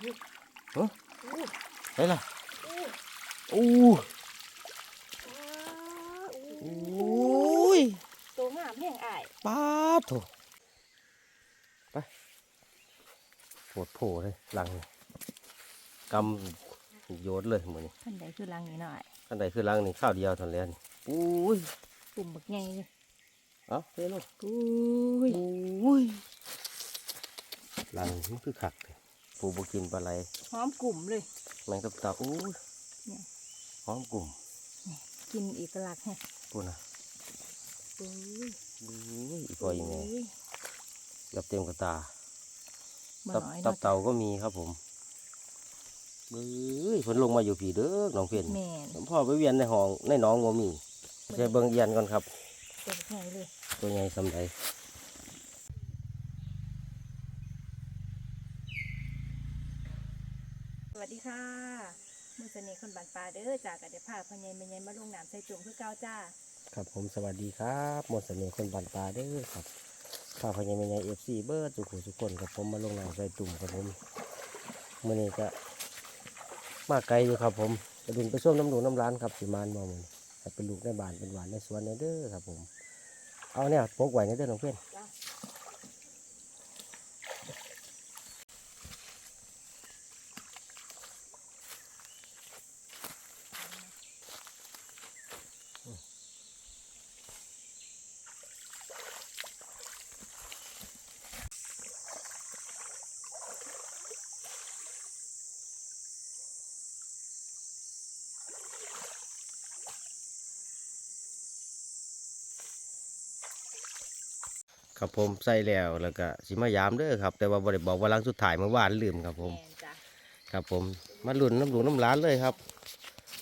เฮ้ยอู้ไปล่ะอู้อู้อู้อู้ยตัวงามแห้งอายป้าดโถไปปวดโผเลยหลังนี่กำโยนเลยเหมือนนี้ท่านใดคือลังนี้หน่อยอันใดคือหลังนี่ข้าวเดียวเท่านั้นแหละนี่อุ้ยปุ่มบักใหญ่เลยเอาเฮ้ยลูกอุ้ยอุ้ยหลังนี่คือขักเลย ปูบกินปลาไหลหอมกลุ่มเลยแมงกับตาอุ้ยเนี่ยหอมกลุ่มกินเอกลักษณ์แฮะปูนะอุ้ยอุ้ยอีพอยังไงอุ้ยกับเต็มกระตาบ่ตับน้อยตัเนาะบเต่าก็มีครับผมเอ้ยฝนลงมาอยู่ผีเด้อน้องเพียนแม่นผมพ่อไปเวียนในห้องในหน้องก็มีใช้เบิ่งเอียนก่อนครับ ตัวบักใหญ่เลยตัวใหญ่สำไรสวัสดี ค่ะมือเสน่ห์คนบานปลาเด้อจากกระเดพาพอใหญายม่ใหญ่มาลงน้ำใส่จุ่มคือเก้าจ้า ครับผมสวัสดีครับหมดเสน่ห์คนบันปลาเด้อครับข้าวพญาเมยเอฟซีเบิร์ดสุขุสุขคนครับผมมาลงน้ำใส่ตุ่มครับผมมื่อนี้ก็มาไกลอยู่ครับผมกระดุนไปส้มน้ำหนูน้ำร้านครับสิมานมองมันเป็นลูกในบ้านเป็นหวานในสวนในเด้อครับผม เอาเนี่ยพกไว้ในเด้อน้องเพื่อน ครับผมใส่แล้วแล้วก็สิมายามเด้อครับ แต่ว่าบ่ได้บอกว่าหลังสุดท้ายเมื่อวานลืมครับผมแม่นจ้าครับผมมาลุ่นน้ำหลวงน้ำร้านเลยครับ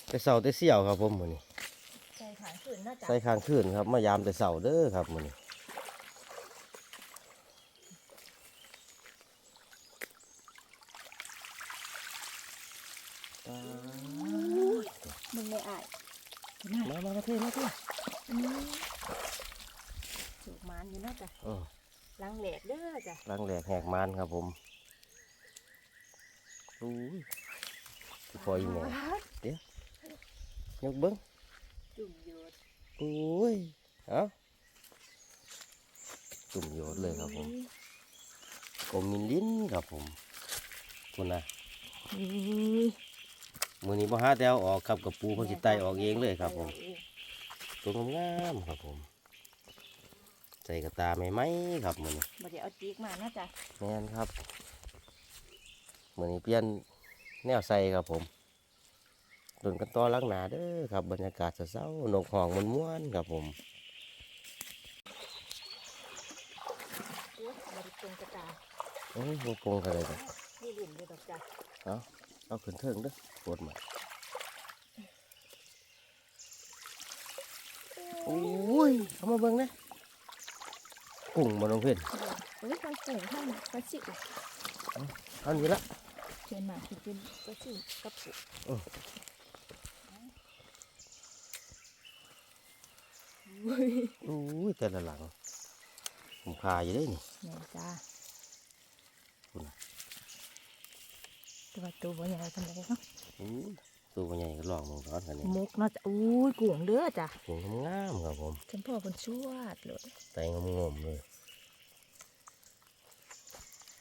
แต่เสาแต่เสี่ยวครับผมมื้อนี้ใส่ขางขืนเนาะจ้าใส่ข้างคืนครับ มายามแต่เสาเด้อครับมื้อนี้มึงไม่อายน่ามามามาเทมาเทอืม สูกมันอยู่เนาะจ้ะเออลังแหลกเด้อจ้ะล้างแหลกแหกมานครับผมอุ้ยพี่พออีแม่ยกเบิ้งจุ่มโยดอุ้ยเอาตุ่มโยดเลยครับผมกลมมินลิ้นครับผมคุณนะอุ้ยมือนี้บ่หาแตวออกครับกับปูเขาสิไตออกเองเลยครับผมตัวงามๆครับผม ใส่กระตาไม่ไหมครับมือนี้บ่ได้เอาจีกมาเนาะจ้ะแม่นครับมือนี้เปลี่ยนแนวใส่ครับผมโดนกันต่อหลังหนาเด้อครับบรรยากาศเศร้าๆนกห้องมันม้วนๆครับผมโอ้ยบ่ได้ตรงกระตาโอ้ยบ่ปงกันเลยเด้อนี่หลุมอยู่ดอกจ้ะเอาเอาขึ้นเทิงเด้อปวดมาโอ้ยเอามาเบิ่งนะ กุ้งมาลงเพื่อนเฮ้ยข้างปุ่งข้างกระชิกเอานี้ละเชิญมาคือเป็นกระชิกกระปุกเอออุ้ยโอ้ยแต่ละหลังผมคาอยู่ได้นี่แม่นจ้าคุณน่ะตัวตัวบ่ใหญ่ทำไรเนาะอู้ตัวใหญ่ก็ลองมองร้อนกันนี่มุกเนาะจ้ะอุ้ยกุ้งเด้อจ้ะกุ้งงามๆครับผมฉันพ่อคนชวดเลยไตงงมๆเลย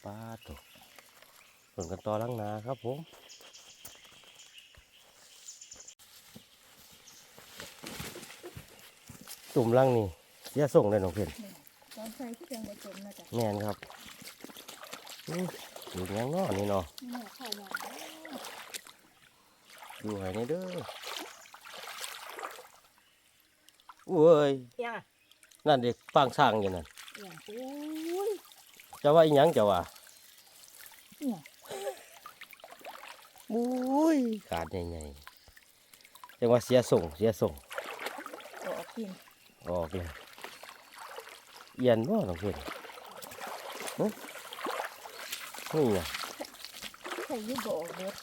ป้าดตัวผลกันต่อหลังนาครับผมตุ่มหลังนี่เสียส่งเลยน้องเพื่อนตอนใส่ที่ยังบ่จมนะจ้ะแม่นครับอู้อยู่ยังเนอนี่เนาะนี่แม่ข้าวหน่อยดูให้ในเด้อโอ้ยนั่นเด็กฟางช่างอยู่นั่นยังอุ้ยจะว่าอีหยังจะว่า บุ้ยขาดใหญ่ๆจังว่าเสียส่งเสียส่งออกกินออกเลยเอียนบ่น้องเพื่อนเฮ้ยนี่ไงใส่อยูบออกเบิด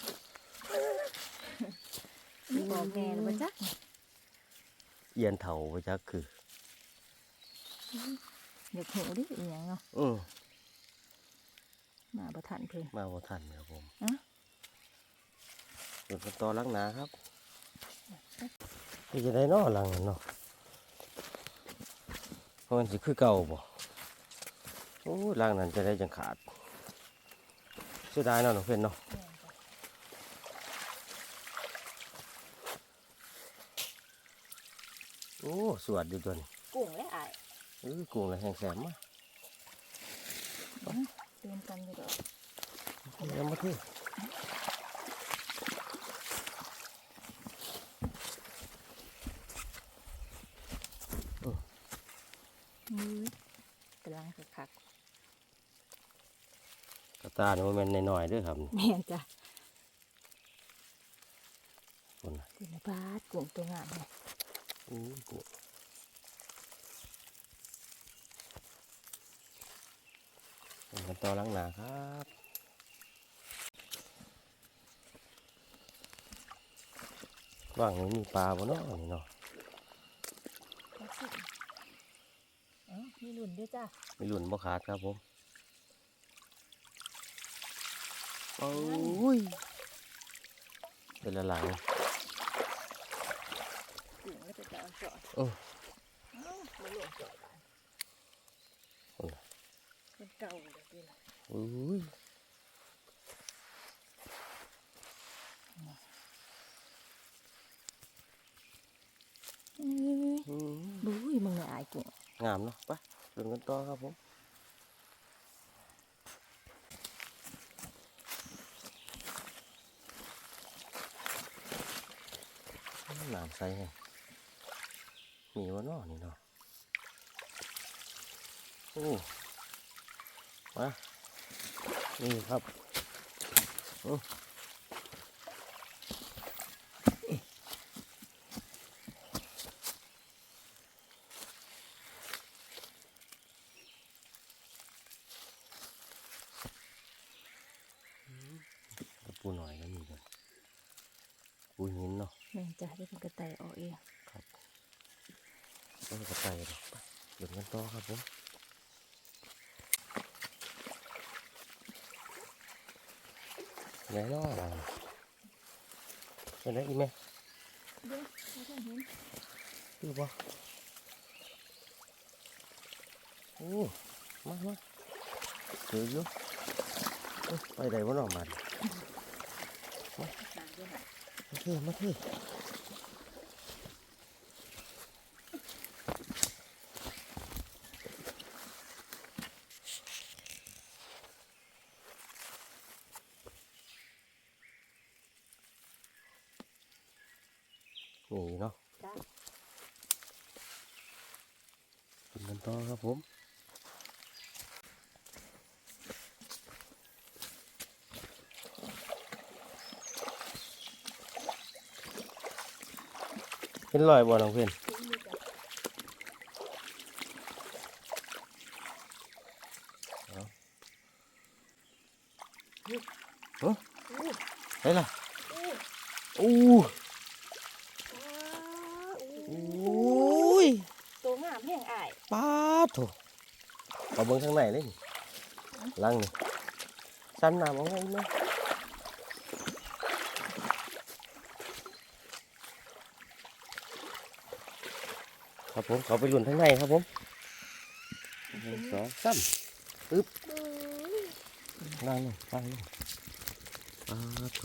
นี่ออกแน่เลยบ่จ๊ะเอียนเถาไปจักคือเดี๋ยวหูดิอีหยังเนาะอือ มาบ่ทันเพิ่นมาบ่ทันครับผมอะส่วนกันต่อหลังหนาครับนี่จะได้เนอหลังนั่นเนาะเพราะมันสิคือเก่าบ่โอ้ยหลังนั้นจะได้จังขาดเสียดายเนาะน้องเพื่อนเนาะแม่นจ้ะโอ้สวดอยู่ตัวนี้กุ้งและอายเออกุ้งละแห้งแสมมาเตือนกันอยู่ดอกเอามาที่มือกำลังจะคักกระตาเนี่ยมันน้อยๆเด้วยครับแม่นจ้ะคนน่ะคุณบาสกุ้งตัวงามเลยอู้กุ้งส่วนกัน ต่อหลังหนาครับว่างนี้มีปลาบ่เนาะนี่เนาะเอาสิเอ้ามีหลุนด้วยจ้ะมีหลุนบ่ขาดครับผมโอ้ยเป็นละหลังกุ้งแล้วจะจะเอ เป็นเก่าเลยดีละอุ้ยอืออืมบุ้ยมึงเนี่ยอายกุ้งงามเนาะไปเดินกันต่อครับผมน้ำใสไงมีวะเนาะนี่เนาะโอ้ มานี่ครับโอ้กระปูหน่อยก็มีเลยปูหินเนาะแม่นจ้ะที่เป็นกระต่ายออกเองครับต้องกระต่ายเลยไปเดินกันต่อครับผม ไหนเนาะเราเป็นไรอีแม่เดี๋ยวไม่เห็นดูบ่โอ้มามาเจออยู่ไปไหนวะน้องมันมาเท่มาเท่ มาเที่นี่เนาะจ้ะกินกันต่อครับผมเห็นรอยบ่น้องเพื่อนทิ้งด้วยจ้ะเฮ้ยอู้เฮ้ยล่ะอู้อู้อู้ อู้ย ตัวงามแห้งอาย ป้าด โถเอาเบิ่งข้างในเลยนี่ลังนี่ซ้ำน้ำเอาไงไหมครับผมเขาไปหลุนข้างในครับผมหนึ่งสองสามอึ๊บนั่งลงนั่งลงป้าดโถ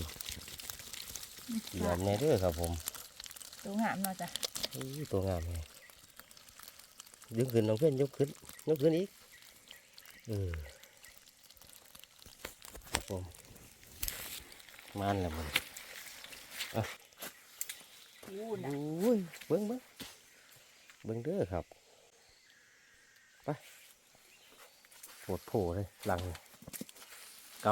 เหยียบแน่เด้อครับผม ตัวงามเนาะจ้ะอุ้ยตัวงามเลย ยกขึ้นน้องเพื่อนยกขึ้นยกขึ้นอีกเออครับผมมันแหละมันอู้นะอุ้ยเบิ้งเบิ้งเบิ้งเด้อครับไปโผดโผเลยหลังก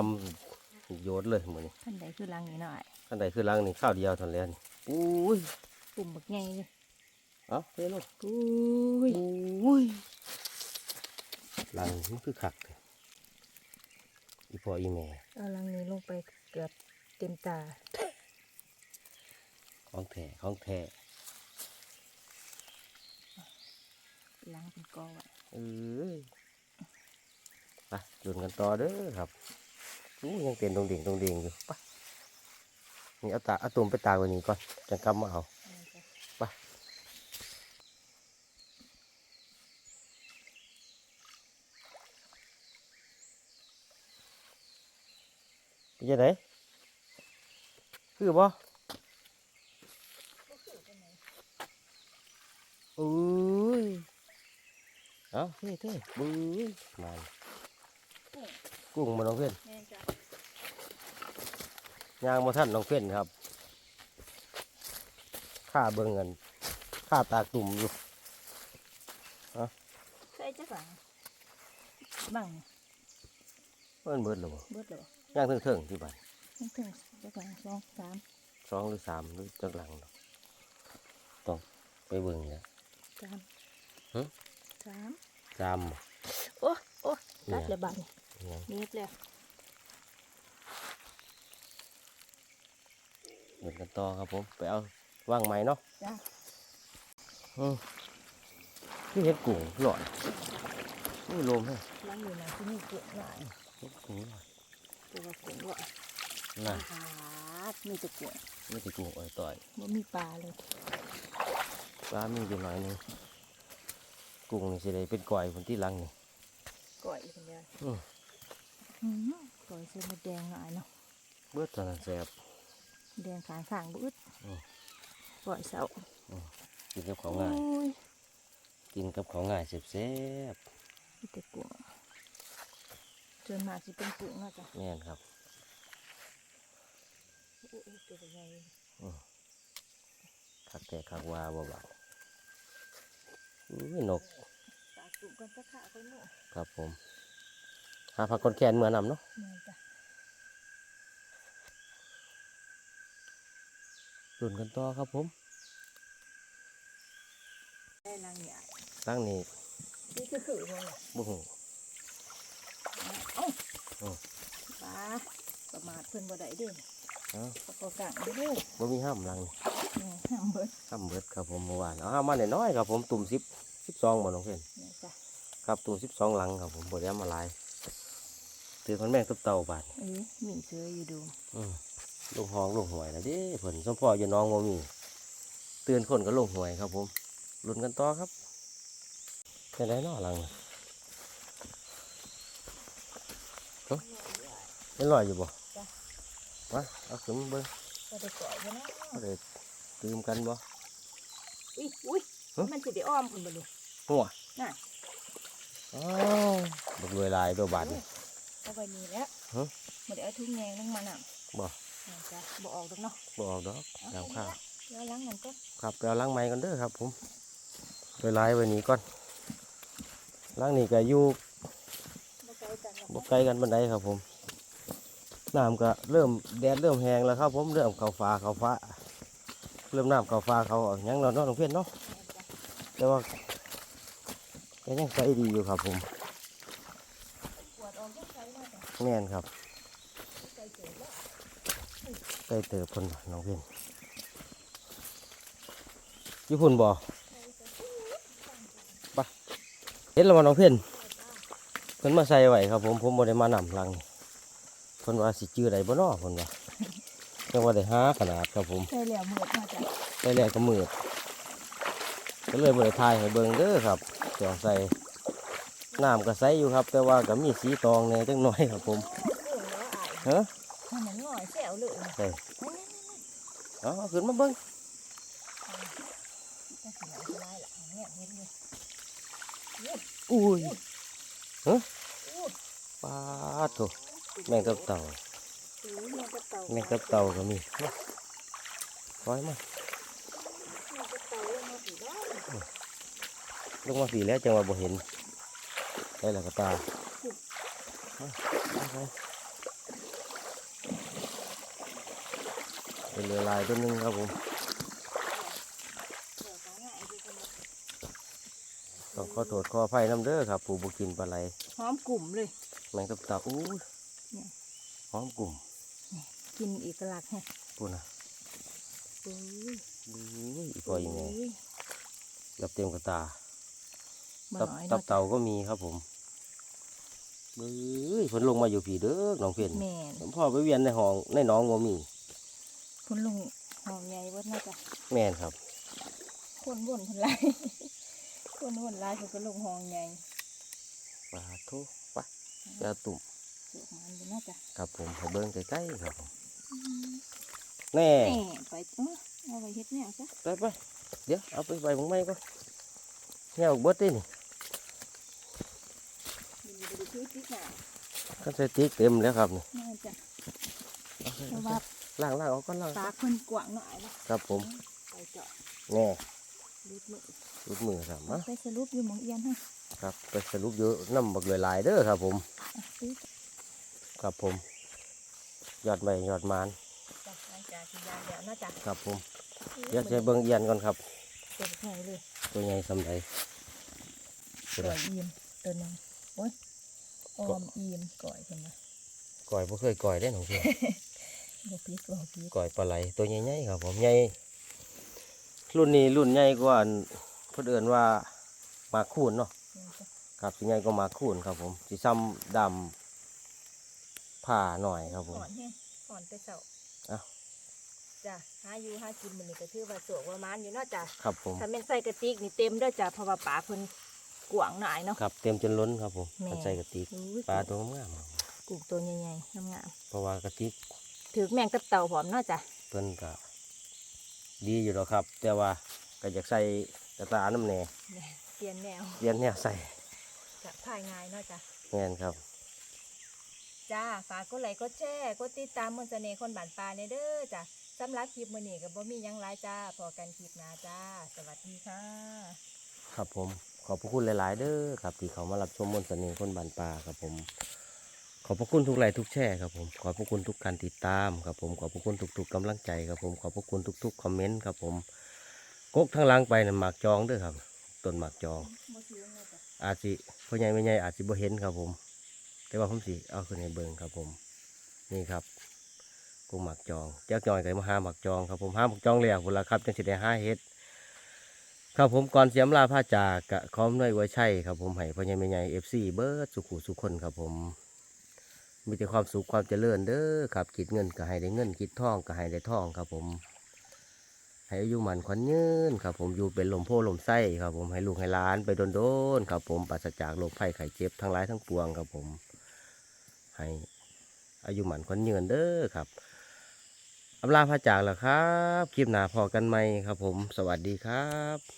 ำโยนเลยเหมือนนี้ท่านใดคือลังนี่หน่อยขั้นใดคือหลังนี่ข้าวเดียวเทันแล้วนี่อุ้ยปุ่มบักใหญ่เลย เอาเฮ้ยลูกอุ้ยอุ้ยหลังมันคือขักเลยอีพ่ออีแม่เอาลังนี้ลงไปเกือบเต็มตา ของแท้ของแท้ลังเป็นกอไว้เอ้ยไปดุนกันต่อเด้อครับอู้ยังเต้นตรงดิ่งตรงดิ่งอยู่ไปนี่เอาตาเอาตุ่มไปตากไว้นี่ก่อนจังกลับมาเอา แม่นจ้ะ ไป เป็นยังไงคือบ่บ่คือจังไหนอุ้ยเอาเท่เท่บุ้ยมากุ้งมาน้องเพื่อนแม่นจ้ะย่างมาท่านน้องเพื่อนครับข้าเบิ่งเงินข้าตากตุ่มอยู่ใส่จักหลังบังเพิ่นเบิดแล้วบ่เบิดเลย ย่างเถิงๆที่บ้านถึงถึงจักหลังสองสามสองหรือสามหรือจักหลังเนาะต้องไปเบิ่งเนี่ยสามฮะสามจามบ่โอ้โอ้เนี่ตัยดเลยบังเนี่ยนิดเลยเดินกันต่อครับผม ไปเอาว่างไม้เนาะจ้ะอืมนี่เห็ดกุ้งหลอดนี่ลมให้ล้างอยู่นะที่นี่เกิดหลายเห็ดกุ้งหลอด ตัวกกุ้งด้วยน่ะหาดมีแต่กุ้งไม่ติกุ้งอ่อยต่อยบ่มีปลาเลยปลามีอยู่หน่อยหนึงกุ้งนี่สิได้เป็นก่อยคนที่หลังนี่ก่อยคนเดียวอืมอืมก่อยเส้นมดแดงหน่อยเนาะเบิดตอนนั้นแซ่บแดงขางข้างๆบึ้ดอืมก่อยเสากินกับของง่ายโอ้ยกินกับของง่ายแซ่บมีแต่กุ้ง จนมากสิเป็นกุ้งเนาะจ้ะๆแม่นครับโอ้ยตัวใหญ่คักแต่คักว่าบ่บาดอุ้ยนกปลากุ้งกันสักขาคนหนูครับผมหาผักคนแคนเมื่อนำเนาะนี่จ้ะรุ่นกันต่อครับผมได้ลังใหญ่ตั้งนี่นี่คือคือมันบุ้งเอ้าโอ้ ปลาประมาทเพิ่นบ่ได้เด้เอ้าปลากระกังเด้อบ่มีห้ามหลังนี่นี่ห้ามเบิดห้ามเบิดครับผมเมื่อวานเอาห้ามมาหน่อยๆครับผมตุ่มสิบสิบสองบ่น้องเพื่อนนี่จ้ะครับตุ่มสิบสองหลังครับผมบ่ได้เอามาหลายตื่นมันแม่งตุบเต่าบาดเอ้ยมีเสืออยู่ดูอืมลงห้องลงหวยนะเด้เพิ่นสมพ่ออยู่น้องบ่มีเตือนคนก็ลงหวยครับผมลุ้นกันต่อครับเป็นไรเนาะหลังน่ะเฮ้ย เป็นรอยอยู่บ่มาเอาขึ้นมาเบิ่งก็ได้ก่อยบ่เนาะเอาได้ตื่มกันบ่ อุ้ยอุ้ยฮะ มันสิได้อ้อมเพิ่นบ่ลูก หัวน่ะ อ้าวบักรวยลายตัวบาดนี่ เอาไว้นี่แหล้วฮะบ่ได้เอาทุ่งแยงลงมานำบ่นี่จ้ะบ่ออกดอกเนาะบ่ออกดอกยามข้าว แล้วล้างมันก็ครับไปเอาล้างไม้กันเด้อครับผมรวยลายไว้นี่ก่อนล้างนี่ก็อยู่บ่ไกลกันหรอกบ่ไกลกันบันไดครับผม น้ำก็เริ่มแดดเริ่มแห้งแล้วครับผมเริ่มเขาฟ้าเขาฟ้า เริ่มน้ำเขาฟ้าเขาออกหยังเราเนาะน้องเพี้ยนเนาะแต่ว่าก็ยังใสดีอยู่ครับผมแม่นครับไกลเกินแล้วใกล้เติบคนน้องเพี้ยนญี่ปุ่นบ่ไปเห็นแล้วบ่น้องเพี้ยนเพิ่นมาใส่ไว้ครับผมผมบ่ได้มานำลังเพิ่นว่าสิจื้อได้บ่เนาะเพิ่นว่าจังว่าได้หาขนาดครับผมใช่แล้วหมดมาจ้ะไปแรกก็มืดก็เลยบริทายให้เบิ่งเด้อครับเสียใส่น้ำก็ใสอยู่ครับ แต่ว่าก็มีสีตองเนี่ยจังน้อยครับผมเรื่องแล้วอายเฮ้อให้มันง่อยแซวเลยใส่นั่นเอาเอาขึ้นมาเบิ่งๆๆๆจังสิเอาไปไล่ล่ะเนี่ยเห็นเลยอุ้ยอู้ปาดโถ แมงกับเต่าอู้แม่กับเต่าแมงกับเต่าก็มีปล่อยมาแม่กับเต่าลงมาสิได้ลงมาสีแล้วจังว่าบ่เห็นได้แล้วก็ตามาเอาไปเป็นเรือลายตัวหนึงครับผมเดี๋ยวก็ง่ายดีกันเลยต้องขอโทษขออภัยน้ำเด้อครับผู้บุกินปลาไหลหอมกลุ่มเลยแมงกับเต่าอู้ยเนี่ย หอมกลุ่มกินอีกลักษณ์ฮะปูนะอุ้ยอุ้ยอีพอยังไงอุ้ยกับเต็มกระตาบ่ตับน้อยตับเนาะเต่าก็มีครับผมเอ้ยเพิ่นลงมาอยู่ผีเด้อน้องเพียนแม่นพ่อไปเวียนในห้องในหน้องบ่มีคุณลุงหอมใหญ่เบิดน่าจะแม่นครับ คนบ่นคนไรคนบ่นไรคือก็ลุงหอมใหญ่ปลาทุไปเจ้าตุ่ม เสือกมันอยู่น่าจะครับผมให้เบิ้งใกล้ๆครับผมแน่แหม่ไปเอ้อเอาไปเฮ็ดแนวซะไปไปเดี๋ยวเอาไปใบมึงไม่ก็เงี้ยออกเบิดดินี่มีบ่ได้ซื้อติ๊กหน่ะก็ใส่ติ๊กเต็มแล้วครับนี่น่าจะเอาไปเพราะว่าล่างล่างเอาก็ล่างปากเพิ่นกว้างหน่อยนะครับผมไปเจาะแน่รูดมือรุดมือครับเอามาไปสรุปอยู่หมองเอียนให้ครับไปสรุปอยู่น้ำบักเลยหลายๆเด้อครับผมอะซื้อ ครับผม ยอดใบยอดมานจ้ะหลังจากที่ยาแล้วน่าจะครับผมเดี๋ยวจะเบิ้งเอียนก่อนครับเต็มที่เลยตัวใหญ่สำไรก่อยอีมตัวหนึงโอ้ยออมอีมก่อยเห็นไหมก่อยบ่เคยก่อยได้หนองเพื่อนบ่พีกบ่พีกก่อยปลาไหลตัวใหญ่ๆครับ ผมใหญ่รุ่นนี้รุ่นใหญ่กว่าอันเพื่นเอื่นว่าหมากคูนเนาะครับสิใหญ่ก็มากคูนครับ ผมสิซ้ำดำ ผ้าหน่อยครับผมอ่อนแฮงอ่อนแต่เช้าอ้าว จ้ะหาอยู่หากินมื้อนี้ก็ถือว่าสวกว่ามานอยู่เนาะจ้ะครับผม ถ้าแม่นใส่กระติกนี่เต็มเด้อจ้ะเพราะว่าปลาเพิ่นกว้างหน่อยเนาะ ครับเต็มจนล้นครับผมแม่ถ้าใส่กระติกอุ้ยปลาตัวงามๆครับกุ้งตัวใหญ่ๆงามเพราะว่ากระติกๆถือแมงตับเต่าพร้อมเนาะจ้ะเพิ่นก็ดีอยู่แล้วครับ แต่ว่าก็อยากใส่กระตาน้ำแหน่เปลี่ยนแนวเรียนเนี่ยใส่ จะถ่ายง่ายเนาะจ้ะแม่นครับ จ้า ฝากกดไลค์กดแชร์กดติดตามมนต์เสน่ห์คนบ้านปลาในเด้อจ้ะสำหรับคลิปมื้อนี้ก็บ่มีหยังหลายจ้าพอกันคลิปหน้าจ้า สวัสดีค่ะ ครับผม ขอบพระคุณหลาย ๆ เด้อครับที่เขามารับชมมนต์เสน่ห์คนบานปลาครับผม ขอบพระคุณทุกไลค์ทุกแชร์ครับผม ขอบพระคุณทุกการติดตามครับผม ขอบพระคุณทุก ๆกำลังใจครับผม ขอบพระคุณทุก ๆ คอมเมนต์ครับผมกกทั้งหลังไปนั่นหมากจองเด้อครับต้นหมากจอง อาจสิพ่อใหญ่ไม่ใหญ่อาจสิบ่เห็นครับผม แต่ว่าผมสิเอาขึ้นในเบิงครับผม นี่ครับกุ้งหมักจองเจ้าจอยกับมาหาหมักจองครับผมหาหมักจองแล้วพุ่นละครับจังสิได้ห้าเฮ็ดครับผมก่อนเสียมลาผ้าจากกะค้อมด้วยไว้ใช่ครับผมให้พ่อใหญ่ไม่ใหญ่เอฟซีเบิร์ดสุขุสุขคนครับผม มีแต่ความสุขความเจริญเด้อครับคิดเงินก็ให้ได้เงินคิดทองก็ให้ได้ทองครับผมให้อายุมันขวัญยืนครับผมอยู่เป็นลมโพลมไส้ครับผมให้ลูกให้ล้านไปโดนๆครับผมปราศจากโรคภัยไข้เจ็บทั้งหลายทั้งปวงครับผม ให้อายุหมันขวัญยืนเด้อครับอำลาพระจากแล้วครับ คลิปหน้าพอกันไหมครับผม สวัสดีครับ